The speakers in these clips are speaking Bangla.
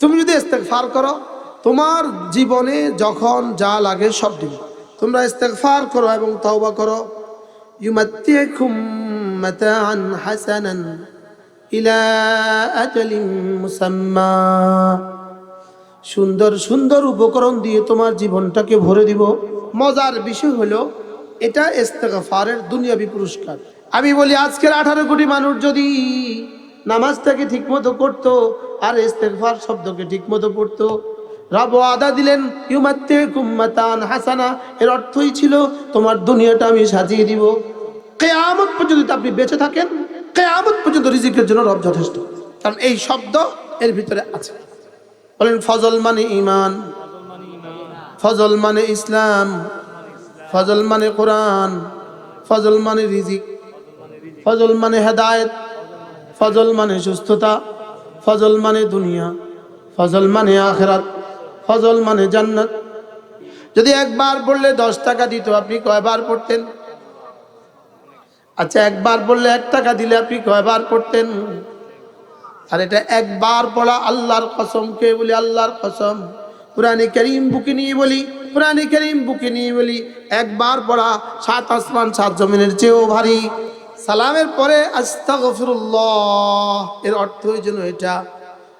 তুমি যদি ইস্তেগফার করো, তোমার জীবনে যখন যা লাগে সব দিবে। তোমরা ইস্তেগফার করো এবং তওবা করো। ইলা মুসাম্মা। সুন্দর সুন্দর উপকরণ দিয়ে তোমার জীবনটাকে ভরে দিব। মজার বিষয় হলো, এটা ইস্তেগফারের দুনিয়াবি পুরস্কার। আমি বলি, আজকের আঠারো কোটি মানুষ যদি নামাজটাকে ঠিকমতো করতো, আর ইস্তেগফার শব্দকে ঠিকমতো পড়তো। রব আদা দিলেন ইউমাত্তে কুম্মাতান হাসানা। এর অর্থই ছিল, তোমার দুনিয়াটা আমি সাজিয়ে দিব। কেয়ামত পর্যন্ত আপনি বেঁচে থাকেন, কেয়ামত পর্যন্ত রিজিকের জন্য রব যথেষ্ট। কারণ এই শব্দ এর ভিতরে আছে। বলেন, ফজল মানে ইমান ফজল মানে ইসলাম। ফজল মানে কোরআন। ফজল মানে রিজিক। ফজল মানে হেদায়েত। ফজল মানে সুস্থতা, ফজল মানে দুনিয়া, ফজল মানে আখরাত, ফজল মানে জান্নাত। যদি একবার বললে দশ টাকা দিত, আপনি কয়বার পড়তেন? আচ্ছা একবার বললে এক টাকা দিলে আপনি কয়বার পড়তেন? আর এটা একবার পড়া আল্লাহর কসম, কে বলি আল্লাহর কসম? পুরানি করিম বুকে নিয়ে বলি পুরানি করিম বুকে নিয়ে বলি, একবার পড়া সাত আসমান, সাত জমিনের চেয়েও ভারী। সালামের পরে আস্তাগফিরুল্লাহ। এর অর্থ ওই জন্য এটা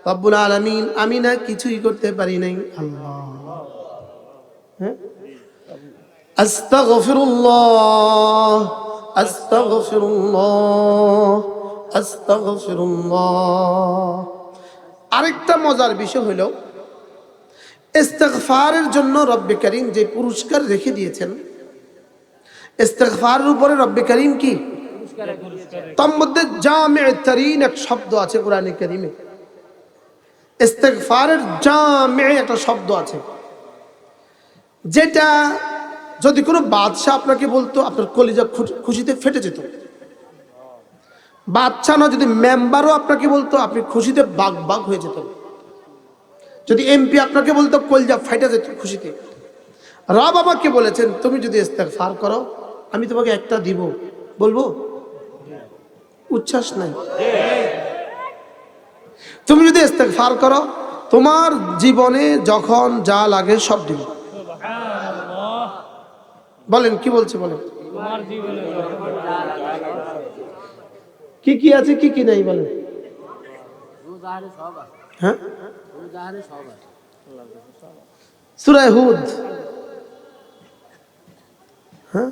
রব্বুল আলামিন, আমি না কিছুই করতে পারি নাই। আল্লাহ। হ্যাঁ? আস্তাগফিরুল্লাহ আস্তাগফিরুল্লাহ আস্তাগফিরুল্লাহ। আরেকটা মজার বিষয় হলো, ইস্তেগফারের জন্য রব্বে করিম যে পুরস্কার রেখে দিয়েছেন, ইস্তেগফারের উপরে রব্বে করিম কি? তার জামে তরিন এক শব্দ আছে কোরআনে করিমে। ইস্তেগফারের জামে একটা শব্দ আছে। যেটা যদি কোনো বাদশাহ আপনাকে বলতো, আপনার কলিজা খুশিতে ফেটে যেত। বাচ্চা না, যদি মেম্বারও আপনাকে বলতো, আপনি খুশিতে বাঘ বাঘ হয়ে যেত। যদি এমপি আপনাকে বলতো, কলজা ফাইটা যেত খুশিতে। রব আমাকে বলেছেন, তুমি যদি ইস্তেগফার করো, আমি তোমাকে একটা দিব। বলব? উচ্ছ্বাস নাই। তুমি যদি ইস্তেগফার করো, তোমার জীবনে যখন যা লাগে সব দিব। বলেন, কি বলছে বলেন? কি কি আছে, কি কি নাই বলেন? হ্যাঁ? সুরায় হুদ। হ্যাঁ?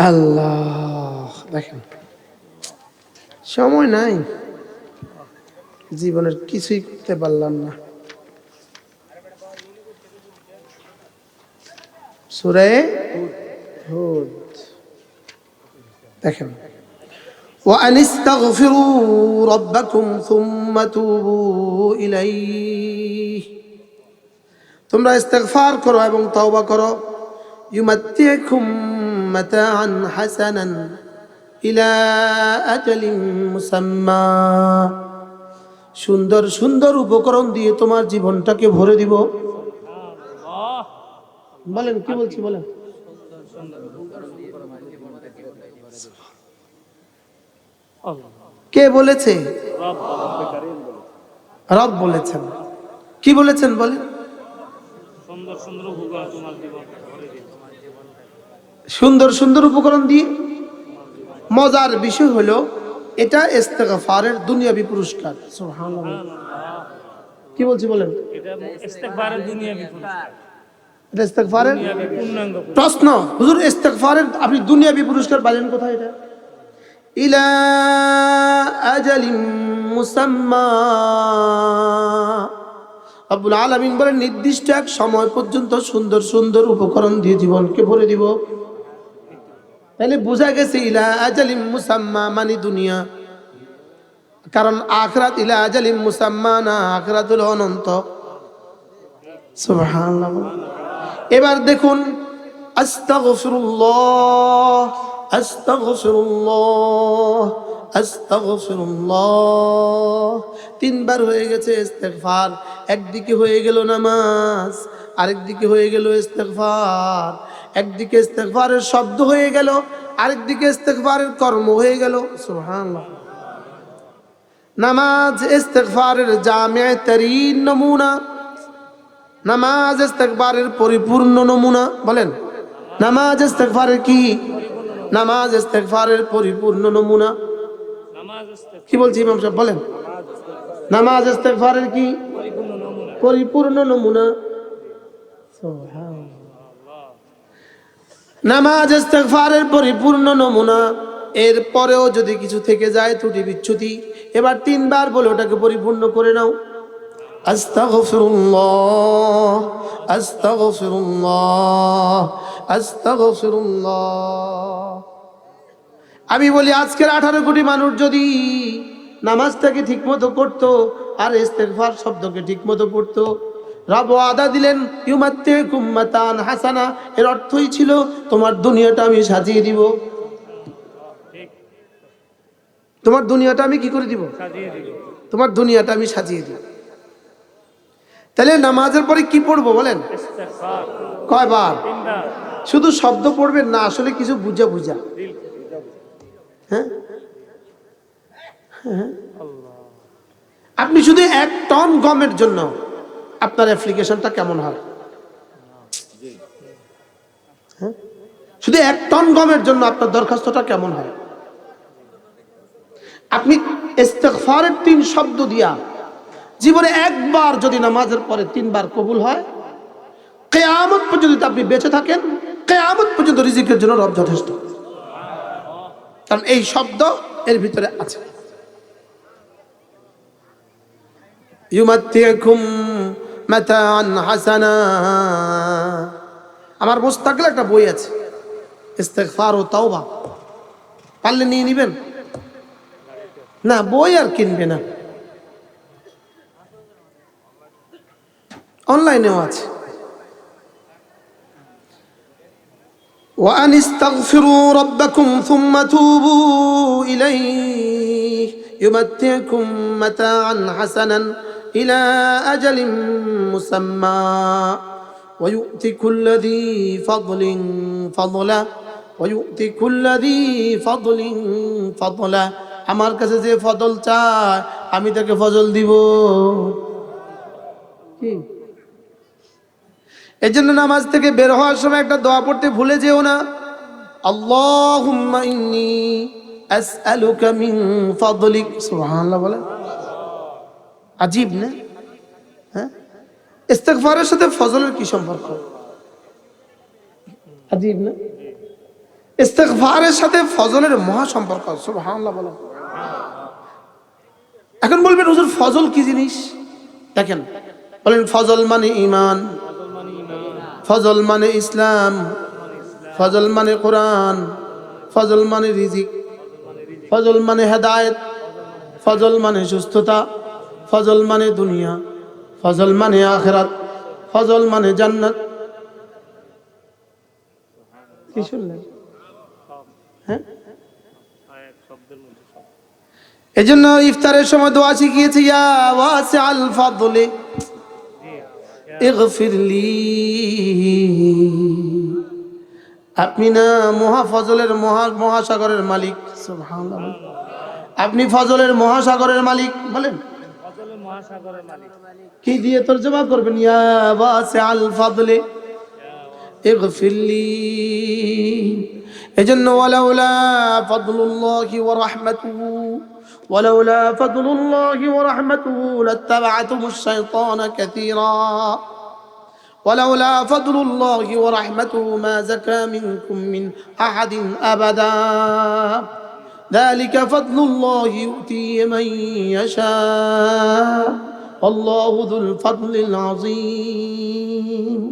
আল্লাহ দেখেন সময় নাই জীবনের কিছুই করতে পারলাম না সুরায় হুদ দেখেন وأن استغفروا ربكم ثم توبوا إليه তোমরা ইস্তেগফার করো এবং তওবা করো ইউমাত্তিকুম মাতাআন হাসানান ইলা আজালিন মুসাম্মা সুন্দর সুন্দর উপকরণ দিয়ে তোমার জীবনটাকে ভরে দিব। বলেন, কি বলছি, বলেন। কে বলেছে? রব বলেছেন। কি বলেছেন, বলেন। সুন্দর সুন্দর উপকরণ দিয়ে। মজার বিষয় হলো এটা ইস্তেগফারের দুনিয়াবি পুরস্কার। কি বলছি বলেন? প্রশ্ন। হুজুর ইস্তেগফারের আপনি দুনিয়াবি পুরস্কার পাইলেন কোথায় এটা? ইলা আজালিম মুসাম্মা। আব্বুল আলামিন বলেন নির্দিষ্ট এক সময় পর্যন্ত সুন্দর সুন্দর উপকরণ দিয়ে জীবনকে ভরে দিব। তাহলে বোঝা গেছে, ইলা আজালিম মুসাম্মা মানে দুনিয়া। কারণ আখরাত ইলা আজালিম মুসাম্মা না আখরাত হলো অনন্ত এবার দেখুন তিনবার হয়ে গেছে ইস্তেগফার। একদিকে হয়ে গেল নামাজ, আরেকদিকে হয়ে গেল ইস্তেগফার। একদিকে ইস্তেগফারের শব্দ হয়ে গেল, আরেকদিকে ইস্তেগফারের কর্ম হয়ে গেল। সুবহানাল্লাহ। নামাজ ইস্তেগফারের জামে তরিন নমুনা, নামাজ ইস্তেগফারের পরিপূর্ণ নমুনা, বলেন। নামাজ ইস্তেগফারের কি? নামাজ ইস্তেগফারের পরিপূর্ণ নমুনা। কি বলছি ইমাম সাহেব? বলেন। নামাজ ইস্তেগফারের কি? পরিপূর্ণ নমুনা। নমুনা নামাজ ইস্তেগফারের পরিপূর্ণ নমুনা। এরপরেও যদি কিছু থেকে যায় ত্রুটি বিচ্ছুতি এবার তিনবার বলে ওটাকে পরিপূর্ণ করে নাও। আমি বলি, আজকের আঠারো কোটি মানুষ যদি নামাজটাকে ঠিকমতো করতো, আর ইস্তেগফার শব্দকে ঠিকমতো পড়তো রব আদা দিলেন ইউমাত্তে কুম্মাতান হাসানা। এর অর্থই ছিল, তোমার দুনিয়াটা আমি সাজিয়ে দিব। তোমার দুনিয়াটা আমি কি করে দিব? তোমার দুনিয়াটা আমি সাজিয়ে দিব। তাহলে নামাজের পরে কি পড়ব বলেন? কয়বার? শুধু শব্দ পড়বেন না, আসলে কিছু বুঝা বুঝা। দিল হ্যাঁ। আপনি শুধু এক টন গমের জন্য আপনার অ্যাপ্লিকেশনটা কেমন হয়? হ্যাঁ? শুধু এক টন গমের জন্য আপনার দরখাস্তটা কেমন হয়? আপনি ইস্তেগফারের তিন শব্দ দিয়া জীবনে একবার যদি নামাজের পরে তিনবার কবুল হয়, কেয়ামত পর্যন্ত আপনি বেঁচে থাকেন, কেয়ামত পর্যন্ত রিজিকের জন্য রব যথেষ্ট। কারণ এই শব্দ এর ভিতরে আছে। মাতাআন হাসানা আমার মোস্তাকিল একটা বই আছে ইস্তেগফার ও তাওবা পারলে নিয়ে নিবেন না বই আর কিনবে না অনলাইনেও আছে وأن استغفروا ربكم ثم توبوا إليه يمتعكم متاعا حسنا إلى أجل مسمى ويؤتي كل ذي فضل فضلا ويؤتي كل ذي فضل فضلا আমার কাছে যে ফজল চায় আমি তাকে ফজল দিব কি এই জন্য নামাজ থেকে বের হওয়ার সময় একটা দোয়া পড়তে ভুলে যেও না আল্লাহুম্মা ইন্নি আসআলুকা মিন ফাদলিক সুবহানাল্লাহ বলে আজীব না? হ্যাঁ? ইস্তেগফারের সাথে ফজলের কি সম্পর্ক? আজীব না? ইস্তেগফারের সাথে ফজলের মহা সম্পর্ক বলে এখন বলবেন, হুজুর, ফজল কি জিনিস? দেখেন, বলেন, ফজল মানে ইমান ফজল মানে ইসলাম, ফজল মানে কোরআন, ফজল মানে রিজিক, ফজল মানে হেদায়েত, ফজল মানে সুস্থতা। ফজল মানে দুনিয়া ফজল মানে আখরাত ফজল মানে জান্নাত। হ্যাঁ? এই জন্য ইফতারের সময় দোয়া শিখিয়েছি আল ফাদলে আপনি না মহা ফজলের মহা মহাসাগরের মালিক। আপনি ফজলের মহাসাগরের মালিক বলেন। কি দিয়ে তর্জমা করবেন ইয়া ওয়াসিআল ফাদলি اغفر لي এজন্য ওয়ালাউলা ফাদলুল্লাহি ওয়া রাহমাতুহু ولولا فضل الله ورحمته لاتبعتم الشيطان كثيرا ولولا فضل الله ورحمته ما زكى منكم من احد ابدا ذلك فضل الله يؤتيه من يشاء والله ذو الفضل العظيم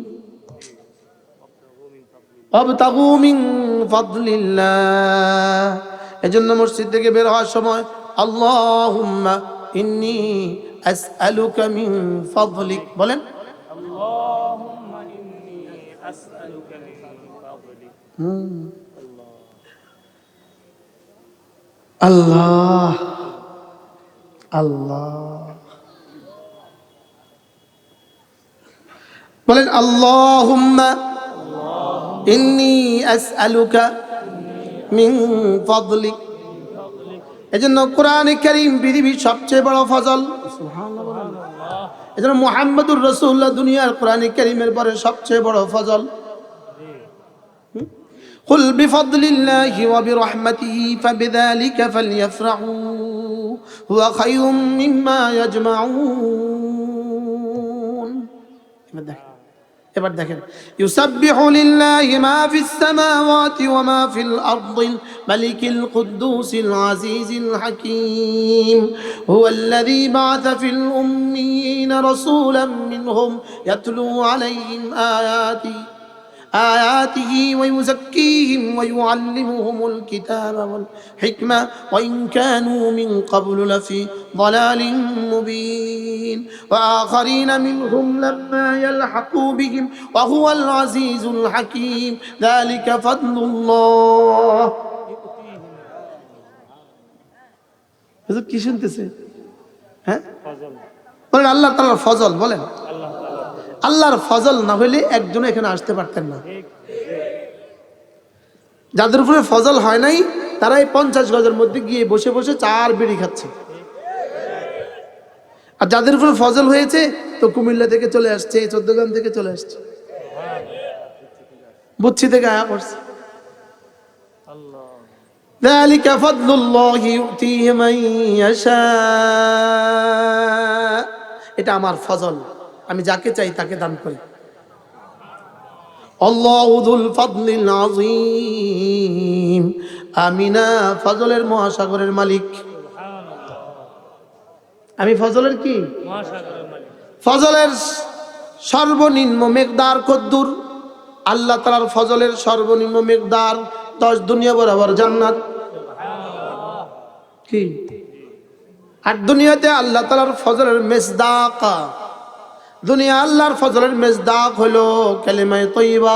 وابتغوا من فضل الله এজন্য মসজিদ থেকে বের হওয়ার সময় আল্লাহুম্মা ইন্নী আসআলুকা মিন ফাদলিক বলেন আল্লাহুম্মা ইন্নী আসআলুকা মিন ফাদলিক আল্লাহ আল্লাহ আল্লাহ। বলেন আল্লাহুম্মা ইন্নী আসআলুকা মিন ফাদলিক এজন্য কোরআন করিম পৃথিবীর সবচেয়ে বড় ফজল। এজন্য মোহাম্মদুর রসুল্লাহ দুনিয়ার কোরআন করিমের পরে সবচেয়ে বড় ফজল। قل بفضل الله وبرحمته فبذلك فليفرحوا هو خير مما يجمعون এবার দেখেন এবার দেখেন يسبح لله ما في السماوات وما في الأرض الملك القدوس العزيز الحكيم هو الذي بعث في الأميين رسولا منهم يتلو عليهم آياته آياته ويزكيهم ويعلمهم الكتاب والحكمة وإن كانوا من قبل لفي ضلال مبين وآخرين منهم لما يلحقوا بهم وهو العزيز الحكيم ذلك فضل الله হুজুর কি শুনতেছে হ্যাঁ ফজল বলেন আল্লাহ তাআলার ফজল বলেন আল্লাহ তাআলা আল্লাহর ফজল না হলে একজন এখানে আসতে পারতেন না ঠিক যাদের উপরে ফজল হয় নাই তারা এই পঞ্চাশ গজের মধ্যে গিয়ে বসে বসে চার বিড়ি খাচ্ছে আর যাদের উপরে ফজল হয়েছে তো কুমিল্লা থেকে চলে আসছে চোদ্দগ্রাম থেকে চলে আসছে বুচ্ছি থেকে আয়া পড়ছে আল্লাহ ذلك فضل الله يؤتيه من يشاء এটা আমার ফজল আমি যাকে চাই তাকে দান করি। আমিনা ফজলের মহাসাগরের মালিক। আমি ফজলের কি? ফজলের সর্বনিম্ন মেঘদার কদ্দুর। আল্লাহ তালার ফজলের সর্বনিম্ন মেঘদার দশ দুনিয়া বরাবর জান্নাত। কি? আর দুনিয়াতে আল্লাহ তালার ফজলের মেজদাকা। দুনিয়া আল্লাহর ফজলের মেজদাক হলো কালিমায়ে তৈবা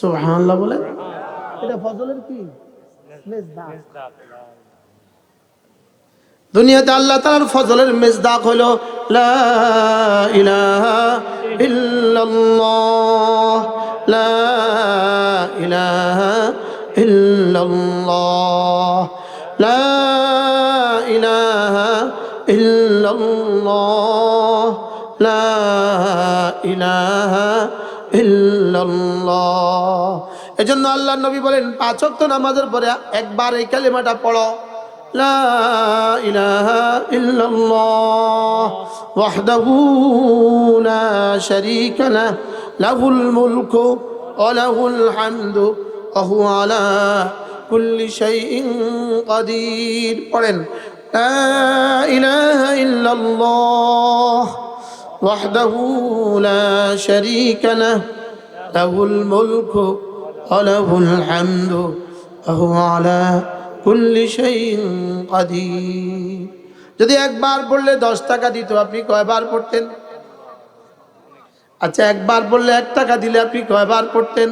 সুবহানাল্লাহ বলে? এটা ফজলের কি? মেজদাক। দুনিয়াতে আল্লাহ তালার ফজলের মেজদাক হলো লা ইলাহা ইল্লাল্লাহ, লা ইলাহা ইল্লাল্লাহ। إلا الله لا إله إلا الله এজন্য আল্লাহ নবী বলেন পাঁচ ওয়াক্ত নামাজের পরে একবার এই কালিমাটা পড়ো لا إله إلا الله وحده لا شريك له له الملك وله الحمد وهو على كل شيء قدير পড়েন لا إله إلا الله وحده لا شريك له له الملك وله الحمد وهو على كل شيء قدير যদি একবার বললে দশ টাকা দিত, আপনি কয়বার পড়তেন? আচ্ছা একবার বললে এক টাকা দিলে আপনি কয়বার পড়তেন?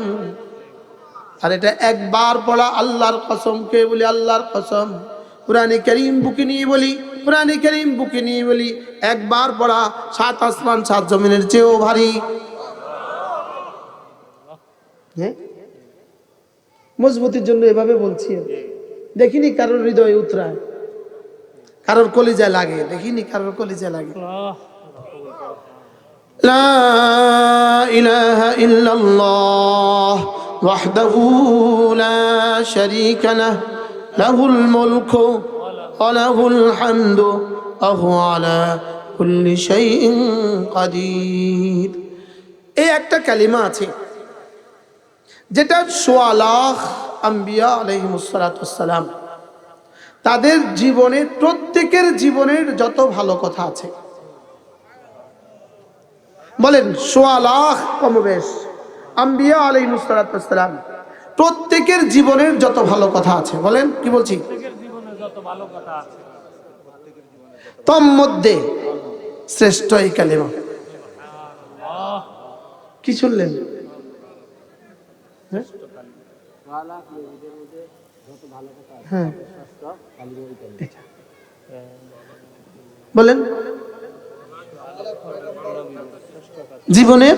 আর এটা একবার পড়া আল্লাহর কসম, কে বলে আল্লাহর কসম? কোরআনে করিম বুকে নিয়ে বলি, কোরআনে করিম বুকে নিয়ে বলি, একবার পড়া সাত আসমান, সাত জমিনের চেয়েও ভারী। হ্যাঁ মজবুতির জন্য এভাবে বলছি দেখিনি কারোর হৃদয় উতরায়। কারোর কলিজায় লাগে, দেখিনি কারোর কলিজায় লাগে। لا إله له الملك وله الحمد وهو على كل شيء قدير এই একটা কালিমা আছে যেটা সোয়ালাহ আম্বিয়া আলহিমসালাম তাদের জীবনে প্রত্যেকের জীবনের যত ভালো কথা আছে বলেন সোয়ালাহ কমবেশ আম্বিয়া আলহিমসালাম প্রত্যেকের জীবনের যত ভালো কথা আছে বলেন কি বলছি? প্রত্যেকের জীবনে যত ভালো কথা আছে। তম মধ্যে শ্রেষ্ঠ এই কালিমা। কি শুনলেন? হ্যাঁ? হ্যাঁ। বলেন। জীবনের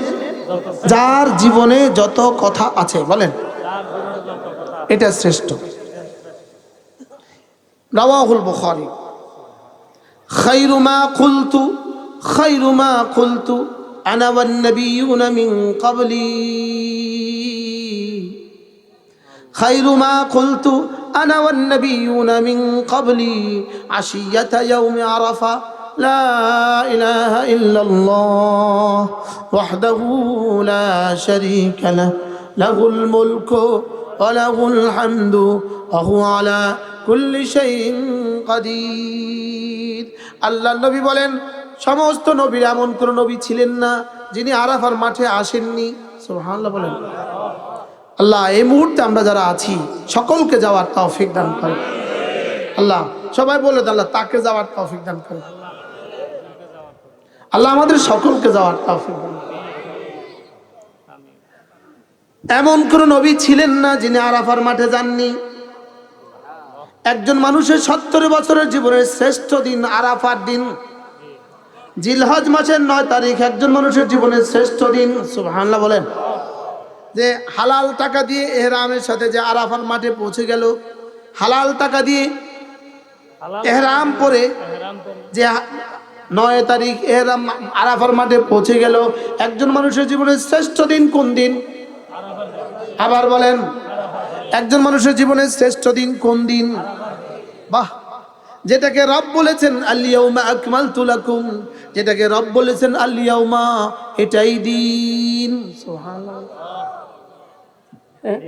যার জীবনে যত কথা আছে বলেন। এটা শ্রেষ্ঠ। রাওয়াহুল বুখারী। খায়রু মা কুলতু খায়রু মা কুলতু, আনা ওয়ান নাবিয়ুনা মিন ক্বাবলি খায়রু মা কুলতু, আনা ওয়ান নাবিয়ুনা মিন ক্বাবলি আশিয়াতা ইয়াউম আরাফা لا إله إلا الله وحده لا شريك له له الملك وله الحمد وهو على كل شيء قدير আল্লাহ নবী বলেন সমস্ত নবীর এমন কোন নবী ছিলেন না যিনি আরাফার মাঠে আসেননি সুবহানাল্লাহ বলেন আল্লাহ এই মুহূর্তে আমরা যারা আছি সকলকে যাওয়ার তৌফিক দান করে আল্লাহ সবাই বলে দেন, আল্লাহ তাকে যাওয়ার তৌফিক দান করে আল্লাহ আমাদের সকলকে যাওয়ার তৌফিক দান করে। এমন কোন নবী ছিলেন না যিনি আরাফার মাঠে যাননি। একজন মানুষের সত্তর বছরের জীবনের শ্রেষ্ঠ দিন আরাফার দিন। জিলহজ মাসের নয় তারিখ একজন মানুষের জীবনের শ্রেষ্ঠ দিন। সুবহানাল্লাহ বলেন। যে হালাল টাকা দিয়ে এহরামের সাথে যে আরাফার মাঠে পৌঁছে গেল হালাল টাকা দিয়ে এহরাম পরে করে যে নয় তারিখ এহরাম আরাফার মাঠে পৌঁছে গেল। একজন মানুষের জীবনের শ্রেষ্ঠ দিন কোন দিন? আবার বলেন, একজন মানুষের জীবনের শ্রেষ্ঠ দিন কোন দিন? বাহ! যেটাকে রব বলেছেন আলিয়াউমা আকমাল তুলাকুম যেটাকে রব বলেছেন আলিয়াউমা এটাই দিন। হ্যাঁ?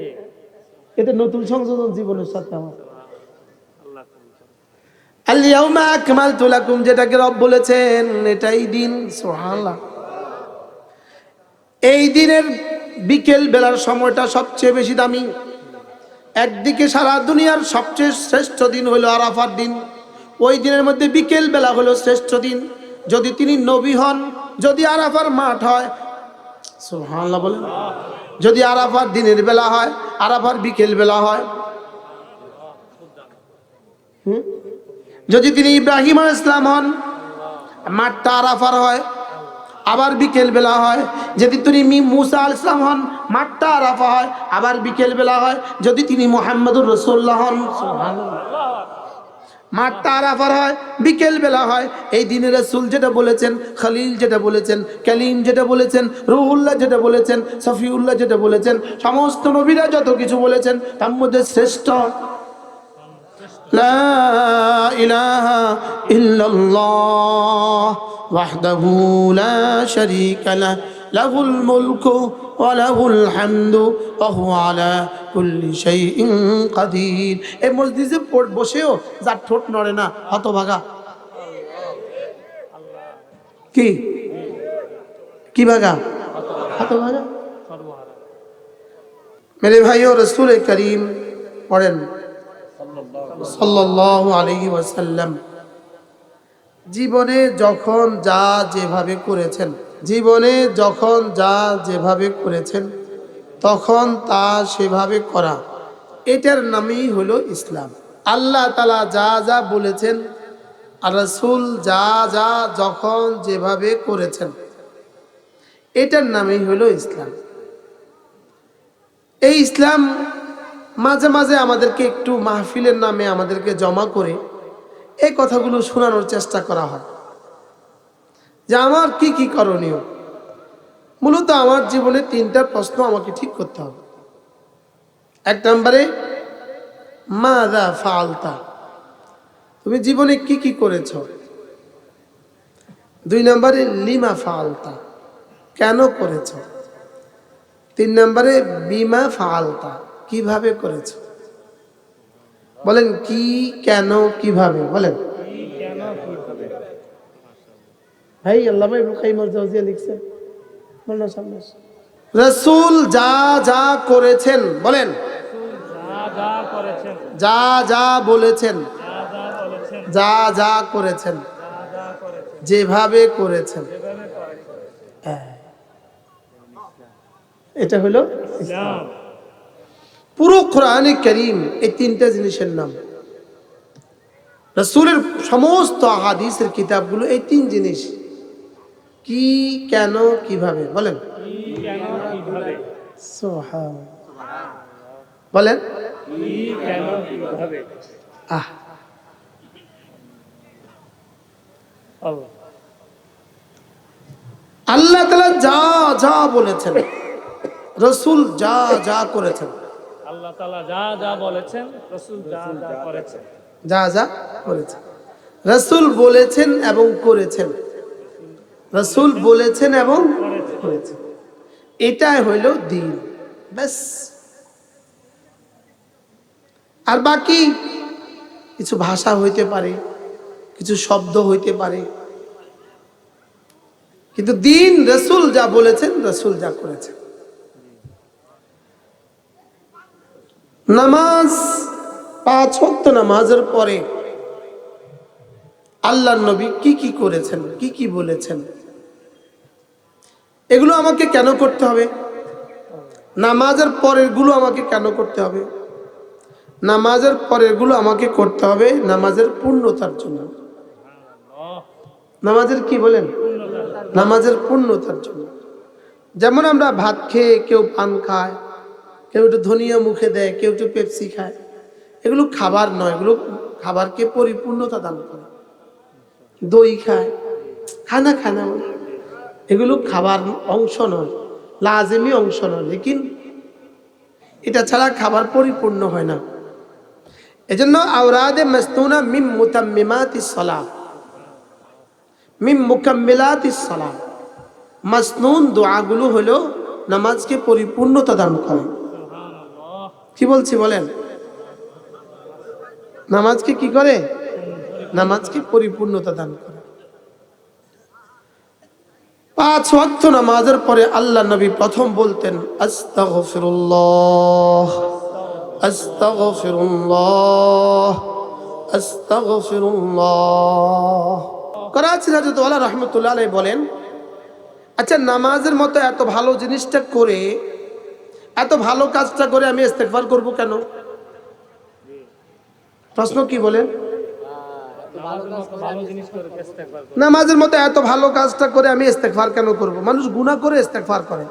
এটা নতুন সংশোধন জীবনের সাথে আমার। আল্লাহ কবুল করুন। আলিয়াউমা আকমালতু লাকুম যেটাকে রব বলেছেন, এটাই দিন। সুবহানাল্লাহ। এই দিনের বিকেল বেলার সময়টা সবচেয়ে বেশি দামি। একদিকে সারা দুনিয়ার সবচেয়ে শ্রেষ্ঠ দিন হলো আরাফার দিন। ওই দিনের মধ্যে বিকেল বেলা হলো শ্রেষ্ঠ দিন। যদি তিনি নবী হন, যদি আরাফার মাঠ হয় যদি আরাফার দিনের বেলা হয়, আরাফার বিকেল বেলা হয়? যদি তিনি ইব্রাহিম ইসলাম হন, মাঠটা আরাফার হয়। আবার বিকেলবেলা হয়। যদি তিনি মুসা আল ইসলাম হন, মাঠটা আরাফা হয়, আবার বিকেলবেলা হয়। যদি তিনি মোহাম্মদুর রসোল্লা হন মাঠটা আরাফার হয়, বিকেল বেলা হয়। এই দিনে রসুল যেটা বলেছেন, খালিল যেটা বলেছেন, কালিম যেটা বলেছেন, রুহুল্লাহ যেটা বলেছেন, সফিউল্লাহ যেটা বলেছেন, সমস্ত নবীরা যত কিছু বলেছেন, তার মধ্যে শ্রেষ্ঠ। লা ইলাহা ইল্লাল্লাহ। وحده لا شريك له له الملك وله الحمد وهو على كل شيء قدير এই মসজিদে পড়- বসেও যার ঠোঁট নড়ে না হতভাগা কি কি ভাগা হতভাগা সর্বহারা মেরে ভাইও রসুল করিম পড়েন সাল্লাল্লাহু আলাইহি ওয়াসাল্লাম জীবনে যখন যা যেভাবে করেছেন, জীবনে যখন যা যেভাবে করেছেন, তখন তা সেভাবে করা। এটার নামই হলো ইসলাম। আল্লাহ তালা যা যা বলেছেন, আর রসুল যা যা যখন যেভাবে করেছেন, এটার নামই হলো ইসলাম। এই ইসলাম মাঝে মাঝে আমাদেরকে একটু মাহফিলের নামে আমাদেরকে জমা করে এই কথাগুলো শোনানোর চেষ্টা করা হয় যে আমার কি কি করণীয়? মূলত আমার জীবনে তিনটা প্রশ্ন আমাকে ঠিক করতে হবে। এক নম্বরে মাদা ফালতা তুমি জীবনে কি কি করেছ? দুই নম্বরে, লিমা ফালতা কেন করেছ? তিন নম্বরে, বিমা ফালতা কীভাবে করেছ? বলেন কি কেন কীভাবে? বলেন। ভাই আল্লাহ ভাই কাইমাল জাওজিয়া লিখছেন। বলেন সামনে রসুল যা যা করেছেন বলেন। যা যা বলেছেন। করেছেন যা যা করেছেন। যেভাবে করেছেন। হ্যাঁ। এটা হলো ইসলাম। পুরো কোরআনে করিম এই তিনটা জিনিসের নাম। রসুলের সমস্ত হাদিসের কিতাবগুলো এই তিন জিনিস। কি, কেন, কীভাবে? বলেন। বলেন। আহ। আল্লাহ তালা যা যা বলেছেন, রসুল যা যা করেছেন আল্লাহ তাআলা যা যা বলেছেন রাসূল যা যা করেছেন। যা যা করেছেন। রসুল বলেছেন এবং করেছেন। রসুল বলেছেন এবং করেছেন। এটাই হইল দিন। ব্যাস। আর বাকি কিছু ভাষা হইতে পারে কিছু শব্দ হইতে পারে। কিন্তু দিন রসুল যা বলেছেন রসুল যা করেছেন। নামাজ, পাঁচ ওয়াক্ত নামাজের পরে আল্লাহ নবী কি কি করেছেন, কি কি বলেছেন? এগুলো আমাকে কেন করতে হবে? নামাজের পরেরগুলো আমাকে কেন করতে হবে? নামাজের পরেরগুলো আমাকে করতে হবে নামাজের পূর্ণতার জন্য। নামাজের কি বলেন? নামাজের পূর্ণতার জন্য। যেমন আমরা ভাত খেয়ে কেউ পান খায় কেউ একটু ধনিয়া মুখে দেয়, কেউ একটু পেপসি খায়। এগুলো খাবার নয়, এগুলো খাবারকে পরিপূর্ণতা দান করে। দই খায় খানা খানা এগুলো খাবার অংশ নয়, লাজেমি অংশ নয়, লেকিন এটা ছাড়া খাবার পরিপূর্ণ হয় না। এজন্য আওরাদে মস্তুনা মিম মুতাম্মিমাতি সলাহ মিম মুকাম্মিলাতি সালাম মাসনুন দোয়াগুলো হলো নামাজকে পরিপূর্ণতা দান করে। কি বলছি বলেন? নামাজকে কি করে? নামাজকে পরিপূর্ণতা দান করে। পাঁচ ওয়াক্ত নামাজের পরে আল্লাহ নবী প্রথম বলতেন রহমতুল্লাহ বলেন আচ্ছা নামাজের মতো এত ভালো জিনিসটা করে এত ভালো কাজটা করে আমি ইস্তেগফার করব কেন? প্রশ্ন কি বলেন? নামাজের মতো এত ভালো কাজটা করে আমি ইস্তেগফার কেন করব? মানুষ গুনাহ করে ইস্তেগফার করে।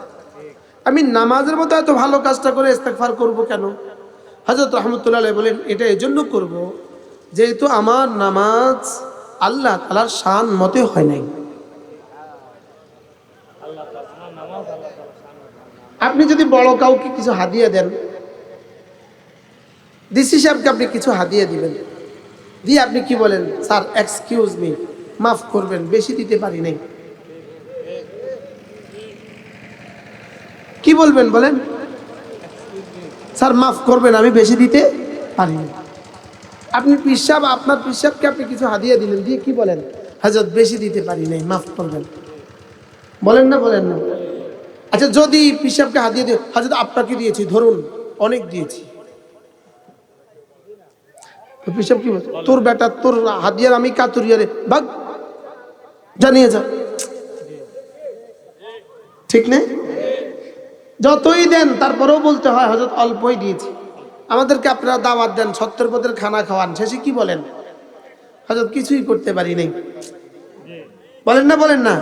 আমি নামাজের মতো এত ভালো কাজটা করে ইস্তেগফার করব কেন? হযরত রহমতুল্লাহ বলেন, এটা এজন্য করব যেহেতু আমার নামাজ আল্লাহ তাআলার শান মতে হয় নাই আল্লাহ তাআলা আমার নামাজ আল্লাহ তাআলা সামনে আপনি যদি বড় কাউকে কিছু হাদিয়া দেন ডিসি সাহেবকে আপনি কিছু হাদিয়া দিবেন। দিয়ে আপনি কি বলেন, স্যার এক্সকিউজ মি মাফ করবেন, বেশি দিতে পারি নাই। কি বলবেন বলেন? স্যার, মাফ করবেন, আমি বেশি দিতে পারি না আপনি পিসাব, আপনার পিসাবকে আপনি কিছু হাদিয়া দিলেন, দিয়ে কি বলেন, হাজত, বেশি দিতে পারি নাই, মাফ করবেন। বলেন না বলেন না। আচ্ছা যদি পিসাবকে হাতিয়ে দিয়ে হাজরত আপনাকে দিয়েছি, ধরুন, অনেক দিয়েছি। পিসাব কি তোর বেটা, তোর হাতিয়ার আমি কাতুরিয়ারে বাঘ জানিয়ে যা। ঠিক নেই? যতই দেন, তারপরেও বলতে হয়, হজরত অল্পই দিয়েছি। আমাদেরকে আপনারা দাওয়াত দেন, সত্তর পদের খানা খাওয়ান। শেষে কি বলেন? হজরত কিছুই করতে পারি নাই। বলেন না বলেন না।